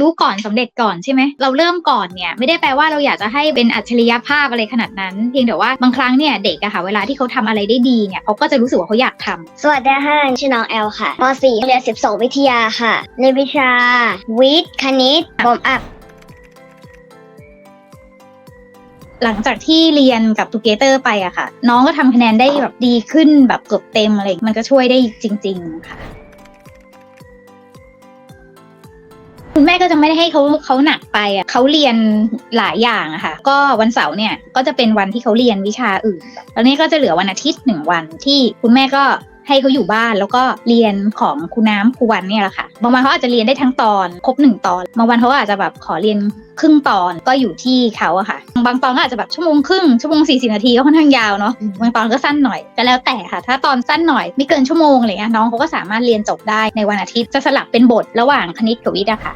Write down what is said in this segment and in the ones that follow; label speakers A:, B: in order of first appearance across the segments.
A: รู้ก่อนสำเร็จก่อนใช่ไหมเราเริ่มก่อนเนี่ยไม่ได้แปลว่าเราอยากจะให้เป็นอัจฉริยภาพอะไรขนาดนั้น เพียงแต่ว่าบางครั้งเนี่ยเด็กอะค่ะเวลาที่เขาทำอะไรได้ดีเนี่ยเขาก็จะรู้สึกว่าเขาอยากทำ
B: สวัสดีค่ะชื่อน้องแอลค่ะม .4 เรียน12 วิทยาค่ะ ในวิชา วิทย์คณิตบอมอัพ
A: หลังจากที่เรียนกับทูเกเตอร์ไปอะค่ะ น้องก็ทำคะแนนได้แบบดีขึ้นแบบเกือบเต็มอะไรมันก็ช่วยได้จริง ๆ ค่ะ คุณแม่ก็จะไม่ได้ให้เขาเขาหนักไปอะเขาเรียนหลายอย่างอะค่ะ ก็วันเสาร์เนี่ยก็จะเป็นวันที่เขาเรียนวิชาอื่น แล้วนี่ก็จะเหลือวันอาทิตย์หนึ่งวันที่คุณแม่ก็ให้เขาอยู่บ้านแล้วก็เรียนของครูน้ำครูวันเนี่ยแหละค่ะ บางวันเขาอาจจะเรียนได้ทั้งตอน ครบหนึ่งตอน บางวันเขาอาจจะแบบขอเรียน ครึ่งตอนก็อยู่ที่เขาอะค่ะ บางตอนก็อาจจะแบบชั่วโมงครึ่งชั่วโมงสี่สิบนาทีก็ค่อนข้างยาวเนาะบางตอนก็สั้นหน่อยก็แล้วแต่ค่ะ ถ้าตอนสั้นหน่อยไม่เกินชั่วโมงอะไรเงี้ยน้องเขาก็สามารถเรียนจบได้ในวันอาทิตย์จะสลับเป็นบทระหว่างคณิตกับวิทย์อะค่ะ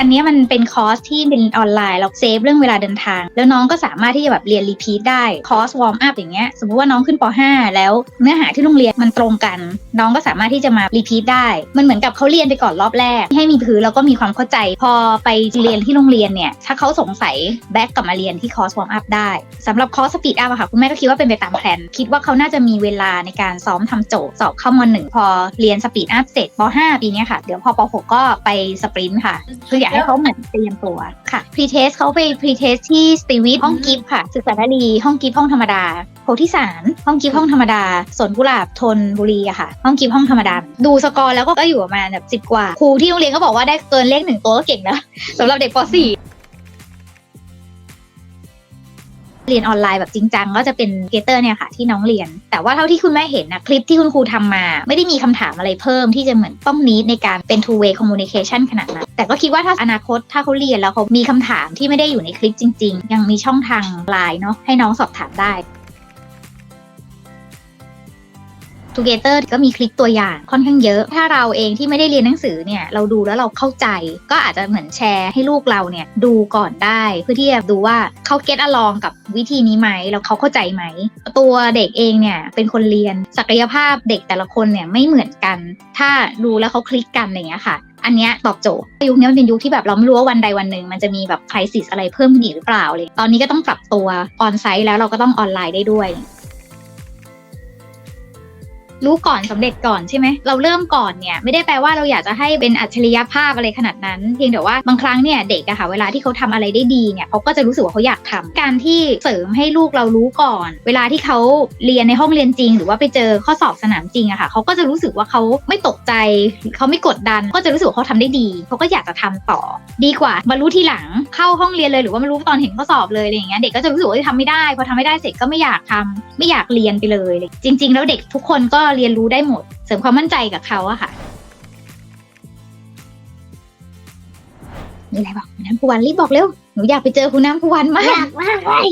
A: อันนี้มันเป็นคอร์สที่เป็นออนไลน์เราเซฟเรื่องเวลาเดินทาง แล้วน้องก็สามารถที่จะแบบเรียนรีพีทได้คอร์สวอร์มอัพอย่างเงี้ยสมมติว่าน้องขึ้นป .5 แล้วเนื้อหาที่โรงเรียนมันตรงกัน น้องก็สามารถที่จะมารีพีทได้ มันเหมือนกับเขาเรียนไปก่อนรอบแรก ให้มีพื้นแล้วก็มีความเข้าใจ พอไปเรียนที่โรงเรียนเนี่ยถ้าเขาสงสัยแบ็กกลับมาเรียนที่คอร์สวอร์มอัพได้สำหรับคอร์สสปีดอัพอะค่ะคุณแม่ก็คิดว่าเป็นไปตามแผนคิดว่าเขาน่าจะมีเวลาในการซ้อมทำโจทย์สอบเข้ามหนึ่งพอเรียนสปีดอัพเสร็จป .5 ปีนี้ค่ะเดี๋ยวพอป .6 ก็ไปสปรินต์ค่ะคืออยากให้เขาเหมือนเตรียมตัวค่ะพรีเทสเขาไปพรีเทสที่สตีวิทห้องกิฟต์ค่ะ ศึกษาดีห้องกิฟต์ห้องธรรมดาโพธิสารห้องกิฟต์ห้องธรรมดาสวนกุหลาบทนบุรีอะค่ะ ห้องกิฟต์ห้องธรรมดา ดูสกอร์แล้วก็ก็อยู่ประมาณแบบสิบ10กว่าครูที่โรงเรียนก็บอกว่าได้เกินเลขหนึ่งตัวก็เก่งแล้วสำหรับเด็กป .4 เรียนออนไลน์แบบจริงจังก็จะเป็นเกเตอร์เนี่ยค่ะที่น้องเรียน แต่ว่าเท่าที่คุณแม่เห็นนะคลิปที่คุณครูทำมา ไม่ได้มีคำถามอะไรเพิ่มที่จะเหมือนต้องนิดในการเป็น two way communication ขนาดนั้น แต่ก็คิดว่าถ้าอนาคตถ้าเขาเรียนแล้วเขามีคำถามที่ไม่ได้อยู่ในคลิปจริง ๆ ยังมีช่องทางไลน์เนาะให้น้องสอบถามได้ ทูเกเตอร์ก็มีคลิปตัวอย่างค่อนข้างเยอะ ถ้าเราเองที่ไม่ได้เรียนหนังสือเนี่ยเราดูแล้วเราเข้าใจ ก็อาจจะเหมือนแชร์ให้ลูกเราเนี่ยดูก่อนได้ เพื่อที่จะดูว่าเขาเก็ตอลองกับวิธีนี้ไหมแล้วเขาเข้าใจไหม ตัวเด็กเองเนี่ยเป็นคนเรียนศักยภาพเด็กแต่ละคนเนี่ยไม่เหมือนกัน ถ้าดูแล้วเขาคลิกกันอะไรอย่างเงี้ยค่ะอันเนี้ยตอบโจทย์ยุคนี้มันเป็นยุคที่แบบเราไม่รู้ว่าวันใดวันหนึ่งมันจะมีแบบคริสิสอะไรเพิ่มขึ้นอีกหรือเปล่าเลย ตอนนี้ก็ต้องปรับตัวออนไซต์แล้วเราก็ต้องออนไลน์ได้ด้วย รู้ก่อนสำเร็จก่อนใช่ไหมเราเริ่มก่อนเนี่ยไม่ได้แปลว่าเราอยากจะให้เป็นอัจฉริยภาพอะไรขนาดนั้นเพียงแต่ว่าบางครั้งเนี่ยเด็กอะค่ะเวลาที่เขาทำอะไรได้ดีเนี่ยเขาก็จะรู้สึกว่าเขาอยากทำการที่เสริมให้ลูกเรารู้ก่อน เวลาที่เขาเรียนในห้องเรียนจริง หรือว่าไปเจอข้อสอบสนามจริงอะค่ะเขาก็จะรู้สึกว่าเขาไม่ตกใจเขาไม่กดดัน ก็จะรู้สึกว่าเขาทำได้ดีเขาก็อยากจะทำต่อ ดีกว่ามารู้ทีหลังเข้าห้องเรียนเลยหรือว่ามารู้ตอนเห็นข้อสอบเลยอะไรอย่างเงี้ยเด็กก็จะรู้สึกว่าทำไม่ได้พอทำไม่ได้เสร็จก็ไม่อยากทำไม่อยากเรียนไปเลย จริง ๆ แล้วเด็กทุกคนก็เรียนรู้ได้หมด เสริมความมั่นใจกับเขาอะค่ะมีอะไรบอกคุณน้ำพวันรีบบอกเร็วหนูอยากไปเจอคุณน้ำพวันมา
B: อยากกมากเลย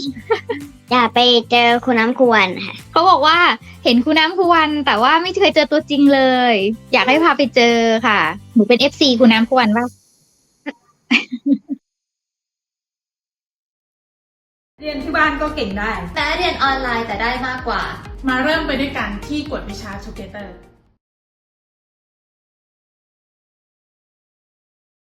B: อยากไปเจอคุณน้ำกวนค่ะ
A: เขาบอกว่าเห็นคุณน้ำพวันแต่ว่าไม่เคยเจอตัวจริงเลย อยากให้พาไปเจอค่ะ หนูเป็นเอฟซีคุณน้ำพวันว่า
C: เรียนที่บ้านก็เก่งได้
D: แต่เรียนออนไลน์แต่ได้มากกว่า
C: มาเริ่มไปด้วยกันที่กวดวิชา Together